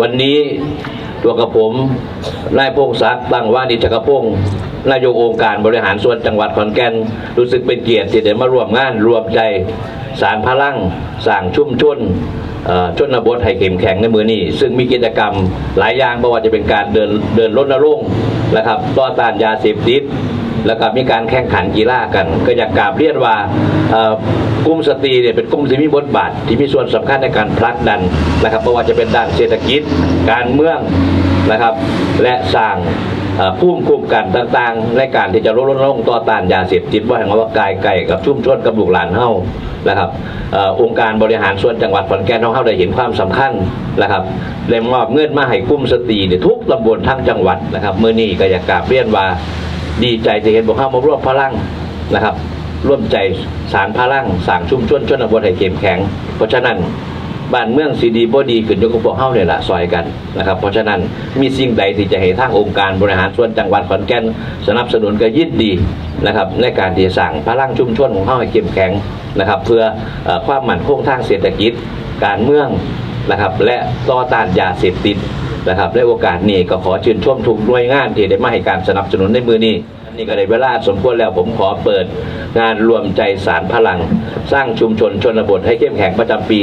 วันนี้ตัวกับผมนายพงศักดิ์ตั้งว่านิจกพงศ์นายกองค์การบริหารส่วนจังหวัดขอนแก่นรู้สึกเป็นเกียรติที่ได้มาร่วมงานรวมใจสารพลังสร้างชุ่มชนชนบทให้เข้มแข็งในมือนี้ ซึ่งมีกิจกรรมหลายอย่างไม่ว่าจะเป็นการเดินเดินรณรงค์นะครับต่อต้านยาเสพติด แล้วก็มีการแข่งขันกีฬากัน ก็อยากกราบเรียนว่าอ่อกลุ่มสตรีเนี่ยเป็นกลุ่มที่มีบทบาท ที่มีส่วนสำคัญในการผลักดันนะครับไม่ว่าจะเป็นด้านเศรษฐกิจ การเมืองนะครับ และสร้างอ่อภูมิคุ้มกันต่างๆ ในการที่จะลดลงต่อต้านยาเสพติดว่าแห่งว่ากายไก่กับชุ่มชนกับลูกหลานเฮานะครับอ่อองค์การบริหารส่วนจังหวัดขอนแก่นของเฮาได้เห็นความสำคัญนะครับเลยมอบเงินมาให้กลุ่มสตรีเนี่ยทุกตำบลทั้งจังหวัดนะครับเมื่อนี้ก็อยากกราบเรียนว่า ดีใจที่เห็นพวกเข้ามาร่วมพลังนะครับ ร่วมใจสารพลังสางชุ่มชนชนบทให้เข้มแข็ง เพราะฉะนั้นบ้านเมืองสีดีบ่ดีขึ้นอยกกับพวกเข้าเนี่ยละซอยกันนะครับ เพราะฉะนั้นมีสิ่งใดที่จะให้ทางองค์การบริหารส่วนจังหวัดขอนแก่นสนับสนุนก็ยินดีนะครับในการที่จะสร้างพลังชุมชนของเข้าให้เข้มแข็งนะครับ เพื่ออความมั่นคงทางเศรษฐกิจ การเมืองนะครับ และต่อต้านยาเสพติด นะครับได้โอกาสนี้ก็ขอชื่นชมทุกหน่วยงานที่ได้มาให้การสนับสนุนในมือนี้นนี่ก็ได้เวลาสมควรแล้วผมขอเปิดงานรวมใจสารพลัง สร้างชุมชนชนบทให้เข้มแข็งประจำปี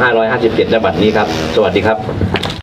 2557ในบัดนี้ครับ สวัสดีครับ